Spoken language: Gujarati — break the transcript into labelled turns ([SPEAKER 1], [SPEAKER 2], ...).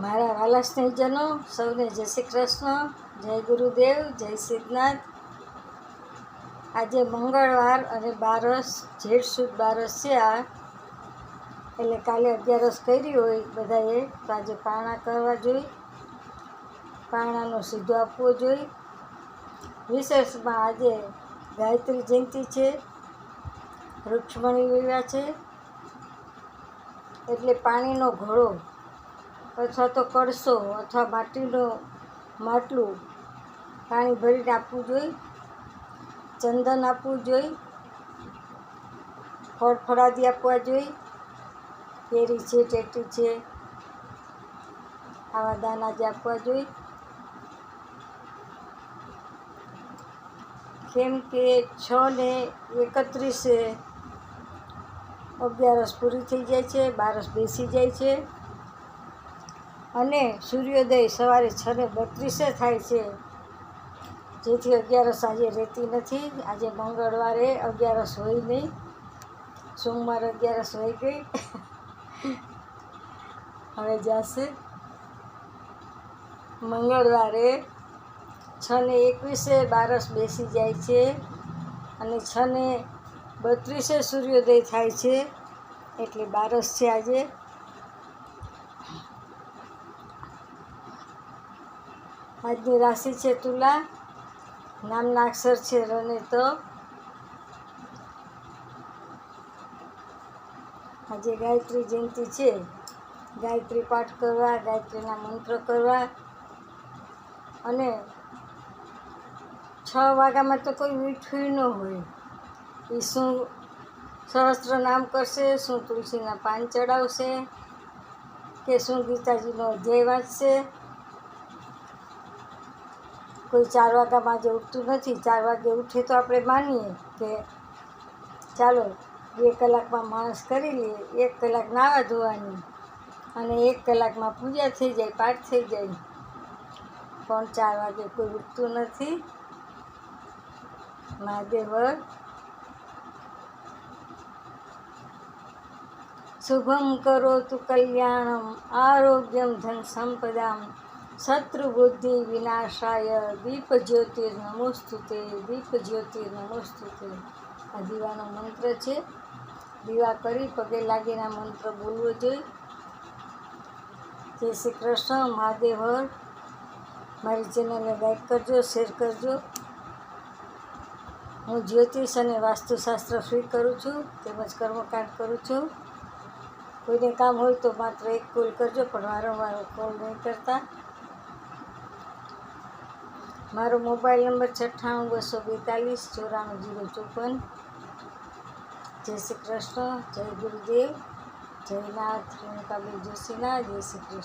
[SPEAKER 1] મારા વાલા સ્નેહજનો, સૌને જય શ્રી કૃષ્ણ, જય ગુરુદેવ, જય સિદ્ધનાથ. આજે મંગળવાર અને બારસ જેઠ સુદ બારસ છે આ. એટલે કાલે અગિયારસ કરી હોય બધાએ, તો આજે પારણા કરવા જોઈએ પારણાનો સીધો આપવો જોઈએ વિશેષમાં આજે ગાયત્રી જયંતિ છે. રૂક્ષ્મણી વિવાહ છે. એટલે પાણીનો ઘડો અથવા તો કળશો અથવા માટીનો માટલું પાણી ભરીને આપવું જોઈ ચંદન આપવું જોઈ ફળ ફળાદી આપવા જોઈએ, કેરી છે, ટેટી છે, આવા દાના જે આપવા જોઈ કેમ કે છ ને એકત્રીસે અગિયારસ પૂરી થઈ જાય છે બારસ બેસી જાય છે. અને સૂર્યોદય સવારે છ ને બત્રીસે થાય છે. જેથી અગિયારસ આજે રહેતી નથી. આજે મંગળવારે અગિયારસ હોય નહીં. સોમવાર અગિયારસ હોય ગઈ. હવે જશે. મંગળવારે છ ને એકવીસે બારસ બેસી જાય છે અને છ ને બત્રીસે સૂર્યોદય થાય છે. એટલે બારસ છે આજે. આજની રાશિ છે તુલા. નામના અક્ષર છે રને તો. આજે ગાયત્રી જયંતિ છે. ગાયત્રી પાઠ કરવા, ગાયત્રીના મંત્ર કરવા. અને છ વાગ્યામાં તો કોઈ મીઠું ન હોય. એ શું સહસ્ત્ર નામ કરશે, શું તુલસીના પાન ચડાવશે, કે શું ગીતાજીનો અધ્યાય વાંચશે? કોઈ ચાર વાગ્યામાં આજે ઉઠતું નથી, ચાર વાગે ઉઠે તો આપણે માનીએ કે ચાલો બે કલાકમાં માણસ કરી લઈએ એક કલાક નાવા ધોવાની અને એક કલાકમાં પૂજા થઈ જાય, પાઠ થઈ જાય. પણ ચાર વાગે કોઈ ઉઠતું નથી. મહાદેવ શુભમ કરો તું કલ્યાણમ, આરોગ્યમ, ધન સંપદામ. શત્રુબુદ્ધિ વિનાશાય દીપ જ્યોતિર નમોસ્તુતે દીપ જ્યોતિર નમોસ્તુતે આ દીવાનો મંત્ર છે, દીવા કરી પગે લાગીને મંત્ર બોલવો જોઈએ. જય શ્રી કૃષ્ણ, મહાદેવ મારી ચેનલને લાઈક કરજો, શેર કરજો. હું જ્યોતિષ અને વાસ્તુશાસ્ત્ર ફ્રી કરું છું, તેમજ કર્મકાંડ કરું છું. કોઈને કામ હોય તો માત્ર એક કોલ કરજો, પણ વારંવાર કોલ નહીં કરતા. મારો મોબાઈલ નંબર છઠ્ઠાણું, બસો બેતાલીસ, ચોરાણું, જીરો ચોપન. જય શ્રી કૃષ્ણ, જય ગુરુદેવ, જય નાથ, રેણુકાબેન જોશીના, જય શ્રી કૃષ્ણ.